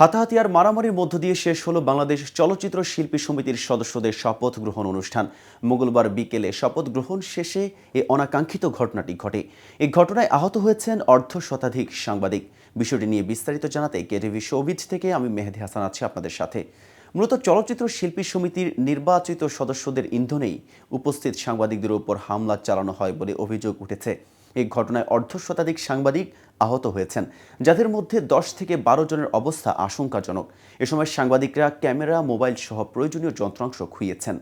হাতাহাতি আর মারামারির মধ্য দিয়ে শেষ হলো বাংলাদেশ চলচ্চিত্র শিল্পী সমিতির সদস্যদের শপথ গ্রহণ অনুষ্ঠান। মঙ্গলবার বিকেলে শপথ গ্রহণ শেষে এ অনাকাঙ্ক্ষিত ঘটনাটি ঘটে। এই ঘটনায় আহত হয়েছেন অর্ধ শতাধিক সাংবাদিক। বিষয়টি নিয়ে বিস্তারিত জানাতে কেটিভি শোবিজ থেকে আমি মেহেদি হাসান আছি আপনাদের সাথে। মূলত চলচ্চিত্র শিল্পী সমিতির নির্বাচিত সদস্যদের ইন্ধনেই উপস্থিত সাংবাদিকদের উপর হামলা চালানো হয় বলে অভিযোগ উঠেছে। এই ঘটনায় অর্ধ শতাধিক সাংবাদিক আহত হয়েছেন, যাদের মধ্যে দশ থেকে বারো জনের অবস্থা আশঙ্কাজনক। এ সময় সাংবাদিকরা ক্যামেরা, মোবাইল সহ প্রয়োজনীয় যন্ত্রাংশ খুইয়েছেন।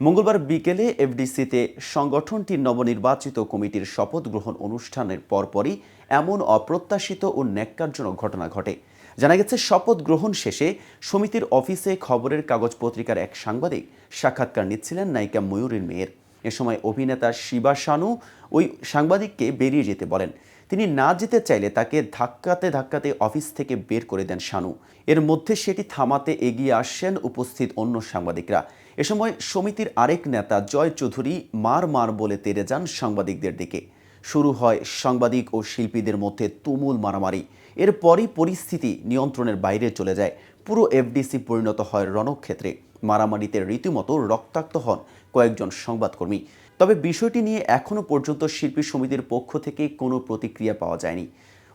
মঙ্গলবার বিকেলে এফডিসিতে সংগঠনটির নবনির্বাচিত কমিটির শপথ গ্রহণ অনুষ্ঠানের পরপরই এমন অপ্রত্যাশিত ও ন্যাক্কারজনক ঘটনা ঘটে। জানা গেছে, শপথ গ্রহণ শেষে সমিতির অফিসে খবরের কাগজ পত্রিকার এক সাংবাদিক সাক্ষাৎকার নিচ্ছিলেন নায়িকা ময়ূরীর মেয়ের। এ সময় অভিনেতা শিবা শানু ওই সাংবাদিককে বেরিয়ে যেতে বলেন। তিনি না যেতে চাইলে তাকে ধাক্কাতে ধাক্কাতে অফিস থেকে বের করে দেন শানু। এর মধ্যে সেটি থামাতে এগিয়ে আসছেন উপস্থিত অন্য সাংবাদিকরা। এ সময় সমিতির আরেক নেতা জয় চৌধুরী মার মার বলে তেড়ে যান সাংবাদিকদের দিকে। শুরু হয় সাংবাদিক ও শিল্পীদের মধ্যে তুমুল মারামারি। এরপরই পরিস্থিতি নিয়ন্ত্রণের বাইরে চলে যায়। পুরো এফডিসি পরিণত হয় রণক্ষেত্রে। মারামারিতে রীতিমতো রক্তাক্ত হন কয়েকজন সংবাদকর্মী। তবে বিষয়টি নিয়ে এখনও পর্যন্ত শিল্পী সমিতির পক্ষ থেকে কোনো প্রতিক্রিয়া পাওয়া যায়নি।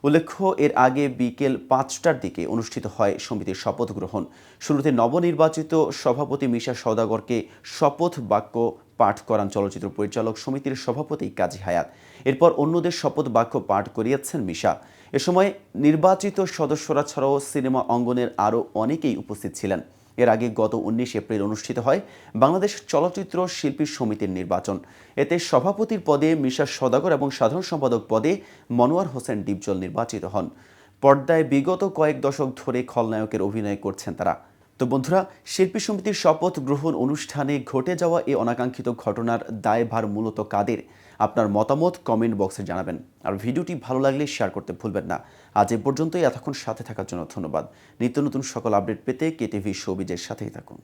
উল্লেখ্য, এর আগে বিকেল পাঁচটার দিকে অনুষ্ঠিত হয় সমিতির শপথ গ্রহণ। শুরুতে নবনির্বাচিত সভাপতি মিশা সওদাগরকে শপথ বাক্য পাঠ করান চলচ্চিত্র পরিচালক সমিতির সভাপতি কাজী হায়াত। এরপর অন্যদের শপথ বাক্য পাঠ করিয়েছেন মিশা। এ সময় নির্বাচিত সদস্যরা ছাড়াও সিনেমা অঙ্গনের আরও অনেকেই উপস্থিত ছিলেন। এর আগে গত উনিশ এপ্রিল অনুষ্ঠিত হয় বাংলাদেশ চলচ্চিত্র শিল্পী সমিতির নির্বাচন। এতে সভাপতির পদে মিশা সদাগর এবং সাধারণ সম্পাদক পদে মনোয়ার হোসেন ডিপজল নির্বাচিত হন। পর্দায় বিগত কয়েক দশক ধরে খলনায়কের অভিনয় করছেন তারা। তো বন্ধুরা, শিল্পী সমিতির শপথ গ্রহণ অনুষ্ঠানে ঘটে যাওয়া এই অনাকাঙ্ক্ষিত ঘটনার দায়ভার মূলত কাদের? আপনার মতামত কমেন্ট বক্সে জানাবেন। আর ভিডিওটি ভালো লাগলে শেয়ার করতে ভুলবেন না। আজ এ পর্যন্তই, এতক্ষণ সাথে থাকার জন্য ধন্যবাদ। নিত্য নতুন সকল আপডেট পেতে কেটিভি শোবিজের সাথেই থাকুন।